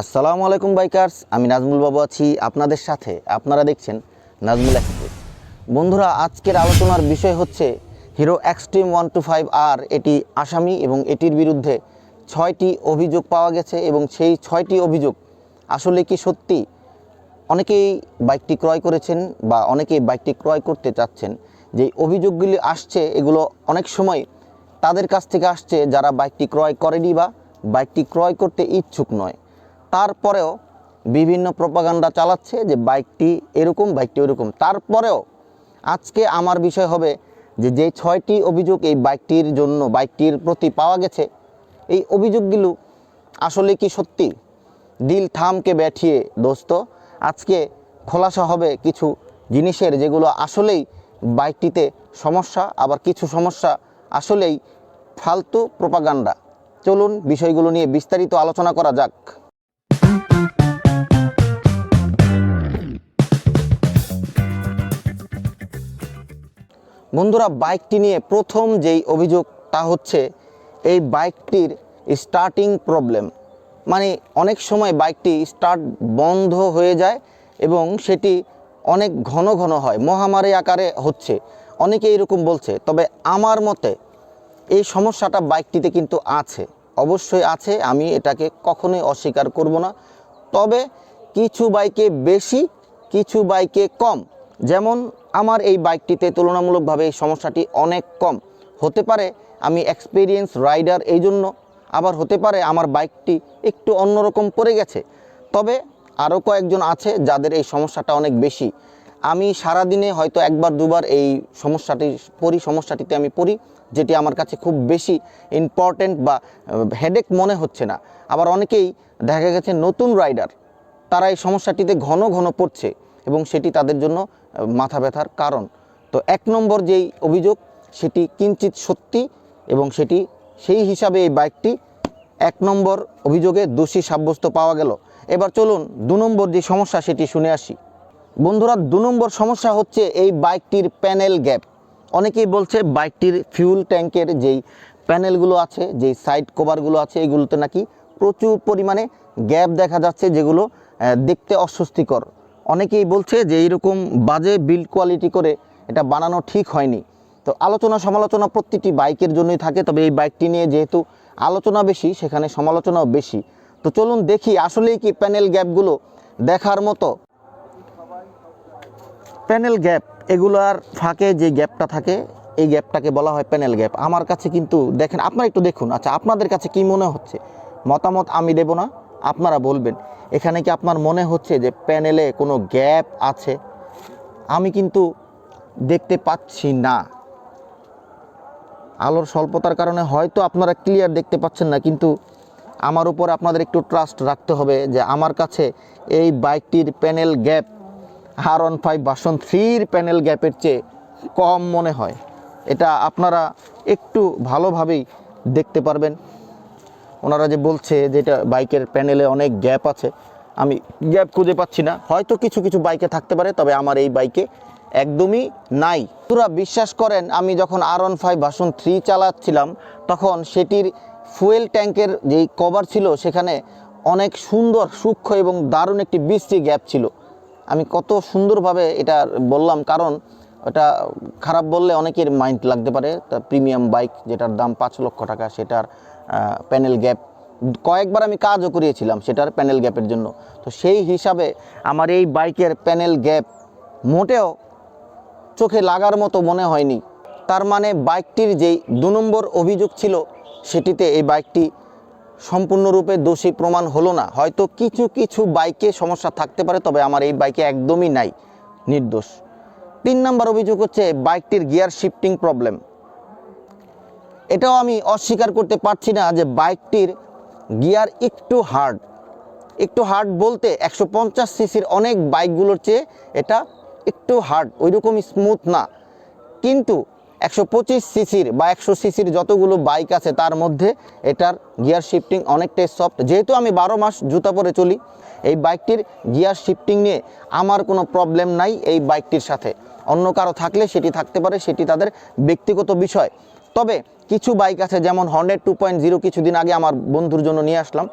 আসসালামু আলাইকুম বাইকার্স, আমি নাজমুল বাবু আছি আপনাদের সাথে। আপনারা দেখছেন নাজমুল এক্সপ্রেস বন্ধুরা, আজকের আলোচনার বিষয় হচ্ছে Hero extreme one two five R, এটি আসামি এবং এটির বিরুদ্ধে ছয়টি অভিযোগ পাওয়া গেছে এবং সেই ছয়টি অভিযোগ আসলে কি সত্যি? অনেকেই বাইকটি ক্রয় করেছেন বা অনেকেই বাইকটি ক্রয় করতে চাচ্ছেন। যে অভিযোগগুলি আসছে, এগুলো অনেক সময় তাদের কাছ থেকে আসছে যারা বাইকটি ক্রয় করেনি বা বাইকটি ক্রয় করতে ইচ্ছুক নয়। তারপরেও বিভিন্ন প্রপাগান্ডা চালাচ্ছে যে বাইকটি এরকম, বাইকটি ওরকম তারপরেও আজকে আমার বিষয় হবে যে যে ছয়টি অভিযোগ এই বাইকটির জন্য, বাইকটির প্রতি পাওয়া গেছে, এই অভিযোগগুলো আসলে কি সত্যি? দিল থামকে ব্যাঠিয়ে, দোস্ত, আজকে খোলাসা হবে কিছু জিনিসের যেগুলো আসলেই বাইকটিতে সমস্যা, আবার কিছু সমস্যা আসলেই ফালতু প্রপাগান্ডা। চলুন বিষয়গুলো নিয়ে বিস্তারিত আলোচনা করা যাক। বন্ধুরা, বাইকটি নিয়ে প্রথম যেই অভিযোগ তা হচ্ছে, এই বাইকটির স্টার্টিং প্রবলেম মানে অনেক সময় বাইকটি স্টার্ট বন্ধ হয়ে যায় এবং সেটি অনেক ঘন ঘন হয়, মহামারী আকারে হচ্ছে। অনেকে এরকম বলছে, তবে আমার মতে এই সমস্যাটা বাইকটিতে কিন্তু আছে। অবশ্যই আছে, আমি এটাকে কখনোই অস্বীকার করব না। তবে কিছু বাইকে বেশি, কিছু বাইকে কম। যেমন আমার এই বাইকটিতে তুলনামূলকভাবে এই সমস্যাটি অনেক কম। হতে পারে আমি এক্সপিরিয়েন্স রাইডার এই জন্য, আবার হতে পারে আমার বাইকটি একটু অন্যরকম পড়ে গেছে। তবে আরও কয়েকজন আছে যাদের এই সমস্যাটা অনেক বেশি। আমি সারাদিনে হয়তো একবার দুবার এই সমস্যাটি পড়ি সমস্যাটিতে আমি পড়ি। যেটি আমার কাছে খুব বেশি ইম্পর্ট্যান্ট বা হেডেক মনে হচ্ছে না। আবার অনেকেই দেখা গেছে নতুন রাইডার তারা এই সমস্যাটিতে ঘন ঘন পড়ছে এবং সেটি তাদের জন্য মাথা ব্যথার কারণ। তো এক নম্বর যেই অভিযোগ, সেটি কিঞ্চিত সত্যি এবং সেটি সেই হিসাবে এই বাইকটি এক নম্বর অভিযোগে দোষী সাব্যস্ত পাওয়া গেল। এবার চলুন দু নম্বর যে সমস্যা, সেটি শুনে আসি। বন্ধুরা, দু নম্বর সমস্যা হচ্ছে এই বাইকটির প্যানেল গ্যাপ অনেকেই বলছে বাইকটির ফিউল ট্যাঙ্কের যেই প্যানেলগুলো আছে, যেই সাইড কভারগুলো আছে, এগুলোতে নাকি প্রচুর পরিমাণে গ্যাপ দেখা যাচ্ছে যেগুলো দেখতে অস্বস্তিকর। অনেকেই বলছে যে এইরকম বাজে বিল্ড কোয়ালিটি করে এটা বানানো ঠিক হয়নি। তো আলোচনা সমালোচনা প্রতিটি বাইকের জন্যই থাকে, তবে এই বাইকটি নিয়ে যেহেতু আলোচনা বেশি, সেখানে সমালোচনাও বেশি। তো চলুন দেখি আসলেই কি প্যানেল গ্যাপগুলো দেখার মতো। প্যানেল গ্যাপ এগুলার ফাঁকে যে গ্যাপটা থাকে, এই গ্যাপটাকে বলা হয় প্যানেল গ্যাপ আমার কাছে কিন্তু দেখেন, আপনারা একটু দেখুন। আচ্ছা আপনাদের কাছে কি মনে হচ্ছে? মতামত আমি দেব না, আপনারা বলবেন। এখানে কি আপনার মনে হচ্ছে যে প্যানেলে কোনো গ্যাপ আছে? আমি কিন্তু দেখতে পাচ্ছি না। আলোর স্বল্পতার কারণে হয়তো আপনারা ক্লিয়ার দেখতে পাচ্ছেন না, কিন্তু আমার উপর আপনাদের একটু ট্রাস্ট রাখতে হবে যে আমার কাছে এই বাইকটির panel gap R one five version থ্রির প্যানেল গ্যাপের চেয়ে কম মনে হয়। এটা আপনারা একটু ভালোভাবেই দেখতে পারবেন। ওনারা যে বলছে যে এটা বাইকের প্যানেলে অনেক গ্যাপ আছে। আমি গ্যাপ খুঁজে পাচ্ছি না। হয়তো কিছু কিছু বাইকে থাকতে পারে, তবে আমার এই বাইকে একদমই নাই। তোরা বিশ্বাস করেন, আমি যখন R one five version three চালাচ্ছিলাম, তখন সেটির ফুয়েল ট্যাঙ্কের যেই কভার ছিল, সেখানে অনেক সুন্দর, সূক্ষ্ম এবং দারুণ একটি বৃষ্টি গ্যাপ ছিল। আমি কত সুন্দরভাবে এটা বললাম, কারণ ওটা খারাপ বললে অনেকের মাইন্ড লাগতে পারে। তা প্রিমিয়াম বাইক যেটার দাম পাঁচ লক্ষ টাকা, সেটার প্যানেল গ্যাপ কয়েকবার আমি কাজও করিয়েছিলাম সেটার প্যানেল গ্যাপের জন্য। তো সেই হিসাবে আমার এই বাইকের প্যানেল গ্যাপ মোটেও চোখে লাগার মতো মনে হয়নি। তার মানে বাইকটির যেই দু নম্বর অভিযোগ ছিল, সেটিতে এই বাইকটি সম্পূর্ণরূপে দোষী প্রমাণ হলো না। হয়তো কিছু কিছু বাইকে সমস্যা থাকতে পারে, তবে আমার এই বাইকে একদমই নাই। নির্দোষ। তিন নাম্বার অভিযোগ হচ্ছে বাইকটির গিয়ার শিফটিং প্রবলেম। এটাও আমি অস্বীকার করতে পারছি না যে বাইকটির গিয়ার একটু হার্ড। একটু হার্ড বলতে একশো পঞ্চাশ সিসির অনেক বাইকগুলোর চেয়ে এটা একটু হার্ড ওই রকম স্মুথ না। কিন্তু একশো পঁচিশ সিসির বা একশো সিসির যতগুলো বাইক আছে, তার মধ্যে এটার গিয়ার শিফটিং অনেকটাই সফট। যেহেতু আমি বারো মাস জুতা পরে চলি, এই বাইকটির গিয়ার শিফটিং নিয়ে আমার কোনো প্রবলেম নাই এই বাইকটির সাথে। অন্য কারও থাকলে সেটি থাকতে পারে, সেটি তাদের ব্যক্তিগত বিষয়। তবে কিছু বাইক আছে, যেমন হন্ড্রেড টু পয়েন্ট জিরো কিছুদিন আগে আমার বন্ধুর জন্য নিয়ে আসলাম।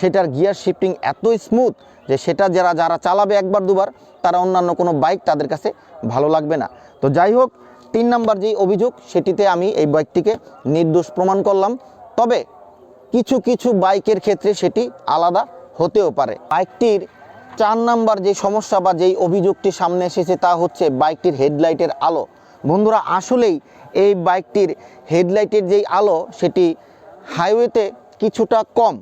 সেটার গিয়ার শিফটিং এত স্মুথ যে সেটা যারা যারা চালাবে একবার দুবার, তারা অন্যান্য কোনো বাইক তাদের কাছে ভালো লাগবে না। তো যাই হোক তিন নাম্বার যেই অভিযোগ, সেটিতে আমি এই বাইকটিকে নির্দোষ প্রমাণ করলাম। তবে কিছু কিছু বাইকের ক্ষেত্রে সেটি আলাদা হতেও পারে। বাইকটির চার নাম্বার যে সমস্যা বা যেই অভিযোগটি সামনে এসেছে, তা হচ্ছে বাইকটির হেডলাইটের আলো। বন্ধুরা, আসলেই এই বাইকটির হেডলাইটের যেই আলো, সেটি হাইওয়েতে কিছুটা কম।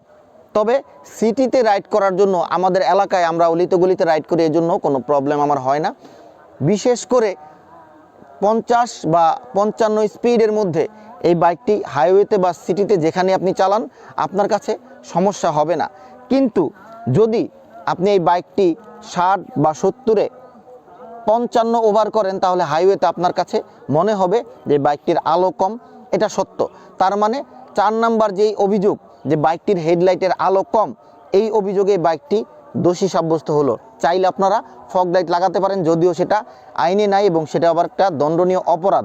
তবে সিটিতে রাইড করার জন্য, আমাদের এলাকায় আমরা অলিতে গলিতে রাইড করি, এজন্য কোনো প্রবলেম আমার হয় না। বিশেষ করে পঞ্চাশ বা পঞ্চান্ন স্পিডের মধ্যে এই বাইকটি হাইওয়েতে বা সিটিতে যেখানে আপনি চালান, আপনার কাছে সমস্যা হবে না। কিন্তু যদি আপনি এই বাইকটি ষাট বা সত্তরে পঞ্চান্ন ওভার করেন, তাহলে হাইওয়েতে আপনার কাছে মনে হবে যে বাইকটির আলো কম। এটা সত্য। তার মানে চার নাম্বার যেই অভিযোগ যে বাইকটির হেডলাইটের আলো কম, এই অভিযোগে বাইকটি দোষী সাব্যস্ত হলো। চাইলে আপনারা ফগ লাইট লাগাতে পারেন, যদিও সেটা আইনে নাই এবং সেটা আবার একটা দণ্ডনীয় অপরাধ।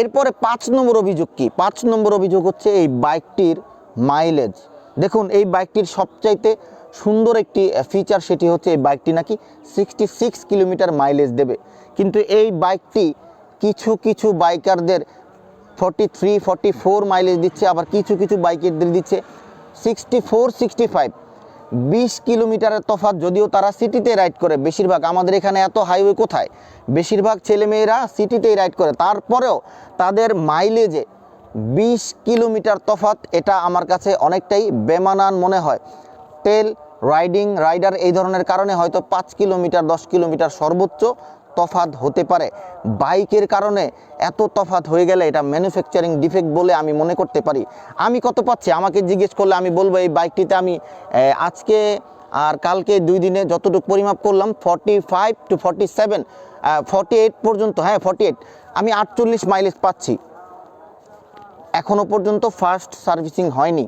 এরপরে পাঁচ নম্বর অভিযোগ কি? পাঁচ নম্বর অভিযোগ হচ্ছে এই বাইকটির মাইলেজ। দেখুন, এই বাইকটির সবচাইতে সুন্দর একটি ফিচার সেটি হচ্ছে এই বাইকটি নাকি সিক্সটি সিক্স কিলোমিটার মাইলেজ দেবে। কিন্তু এই বাইকটি কিছু কিছু বাইকারদের forty three forty four mileage দিচ্ছে, আবার কিছু কিছু বাইকারদের দিচ্ছে সিক্সটি ফোর সিক্সটি ফাইভ বিশ কিলোমিটারের তফাত যদিও তারা সিটিতে রাইড করে। বেশিরভাগ আমাদের এখানে এত হাইওয়ে কোথায়? বেশিরভাগ ছেলেমেয়েরা সিটিতেই রাইড করে। তারপরেও তাদের মাইলেজে বিশ কিলোমিটার তফাত এটা আমার কাছে অনেকটাই বেমানান মনে হয়। তেল রাইডিং রাইডার এই ধরনের কারণে হয়তো পাঁচ কিলোমিটার, দশ কিলোমিটার সর্বোচ্চ তফাৎ হতে পারে। বাইকের কারণে এত তফাৎ হয়ে গেলে এটা ম্যানুফ্যাকচারিং ডিফেক্ট বলে আমি মনে করতে পারি। আমি কত পাচ্ছি? আমাকে জিজ্ঞেস করলে আমি বলব, এই বাইকটিতে আমি আজকে আর কালকে দুই দিনে যতটুকু পরিমাপ করলাম forty five to forty seven forty eight পর্যন্ত হ্যাঁ ফর্টি এইট আমি আটচল্লিশ মাইলেজ পাচ্ছি। এখনও পর্যন্ত ফার্স্ট সার্ভিসিং হয়নি।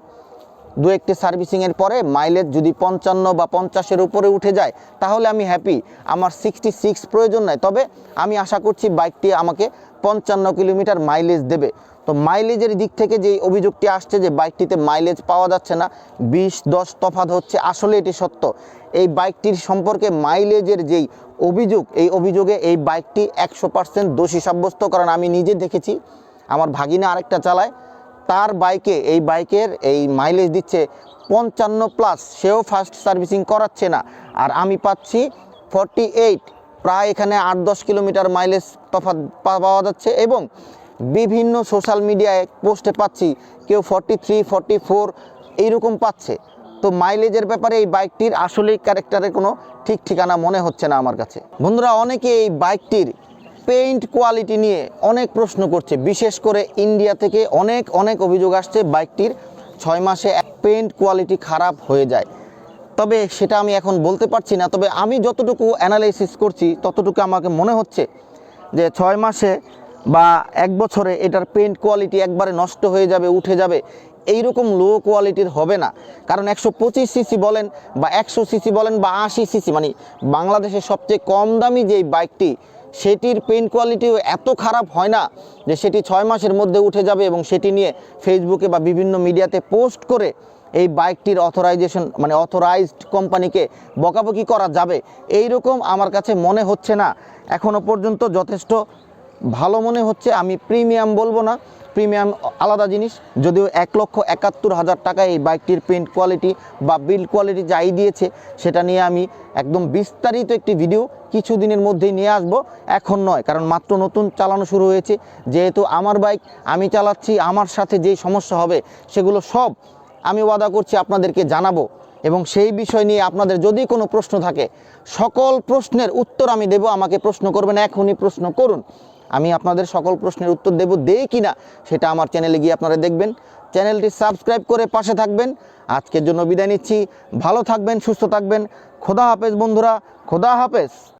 দু একটি সার্ভিসিংয়ের পরে মাইলেজ যদি পঞ্চান্ন বা পঞ্চাশের উপরে উঠে যায়, তাহলে আমি হ্যাপি আমার সিক্সটি সিক্স প্রয়োজন নাই। তবে আমি আশা করছি বাইকটি আমাকে পঞ্চান্ন কিলোমিটার মাইলেজ দেবে। তো মাইলেজের দিক থেকে যে অভিযোগটি আসছে যে বাইকটিতে মাইলেজ পাওয়া যাচ্ছে না, বিশ, দশ তফাত হচ্ছে, আসলে এটি সত্য। এই বাইকটির সম্পর্কে মাইলেজের যেই অভিযোগ, এই অভিযোগে এই বাইকটি একশো পার্সেন্ট দোষী সাব্যস্ত। কারণ আমি নিজে দেখেছি, আমার ভাগিনা আরেকটা চালায় তার বাইকে, এই বাইকের এই মাইলেজ দিচ্ছে পঞ্চান্ন প্লাস সেও ফার্স্ট সার্ভিসিং করাচ্ছে না। আর আমি পাচ্ছি ফর্টি এইট প্রায় এখানে আট দশ কিলোমিটার মাইলেজ তফাৎ পাওয়া যাচ্ছে এবং বিভিন্ন সোশ্যাল মিডিয়ায় পোস্টে পাচ্ছি, কেউ ফর্টি থ্রি ফর্টি ফোর এইরকম পাচ্ছে। তো মাইলেজের ব্যাপারে এই বাইকটির আসলেই ক্যারেক্টারের কোনো ঠিক ঠিকানা মনে হচ্ছে না আমার কাছে। বন্ধুরা, অনেকে এই বাইকটির পেইন্ট কোয়ালিটি নিয়ে অনেক প্রশ্ন করছে। বিশেষ করে ইন্ডিয়া থেকে অনেক অনেক অভিযোগ আসছে বাইকটির ছয় মাসে পেইন্ট কোয়ালিটি খারাপ হয়ে যায়। তবে সেটা আমি এখন বলতে পারছি না, তবে আমি যতটুকু অ্যানালাইসিস করছি, ততটুকু আমাকে মনে হচ্ছে যে ছয় মাসে বা এক বছরে এটার পেইন্ট কোয়ালিটি একবারে নষ্ট হয়ে যাবে, উঠে যাবে এই রকম লো কোয়ালিটির হবে না। কারণ একশো পঁচিশ সিসি বলেন বা একশো সিসি বলেন বা আশি সিসি মানে বাংলাদেশের সবচেয়ে কম দামি যেই বাইকটি সেটির পেন কোয়ালিটিও এত খারাপ হয় না যে সেটি ছয় মাসের মধ্যে উঠে যাবে এবং সেটি নিয়ে ফেসবুকে বা বিভিন্ন মিডিয়াতে পোস্ট করে এই বাইকটির অথরাইজেশন মানে অথরাইজড কোম্পানিকে বকাবকি করা যাবে। এই রকম আমার কাছে মনে হচ্ছে না। এখনও পর্যন্ত যথেষ্ট ভালো মনে হচ্ছে। আমি প্রিমিয়াম বলব না। প্রিমিয়াম আলাদা জিনিস, যদিও এক লক্ষ একাত্তর হাজার টাকায় এই বাইকটির প্রিন্ট কোয়ালিটি বা বিল্ড কোয়ালিটি যাই দিয়েছে, সেটা নিয়ে আমি একদম বিস্তারিত একটি ভিডিও কিছু দিনের মধ্যেই নিয়ে আসব। এখন নয়, কারণ মাত্র নতুন চালানো শুরু হয়েছে। যেহেতু আমার বাইক, আমি চালাচ্ছি, আমার সাথে যেই সমস্যা হবে, সেগুলো সব আমি ওয়াদা করছি আপনাদেরকে জানাব। এবং সেই বিষয় নিয়ে আপনাদের যদি কোনো প্রশ্ন থাকে, সকল প্রশ্নের উত্তর আমি দেব, আমাকে প্রশ্ন করবেন, এখনই প্রশ্ন করুন। আমি আপনাদের সকল প্রশ্নের উত্তর দেব, দেই কি না, সেটা আমার চ্যানেলে গিয়ে আপনারা দেখবেন। চ্যানেলটি সাবস্ক্রাইব করে পাশে থাকবেন। আজকের জন্য বিদায় নিচ্ছি। ভালো থাকবেন, সুস্থ থাকবেন। খোদা হাফেজ, বন্ধুরা। খোদা হাফেজ।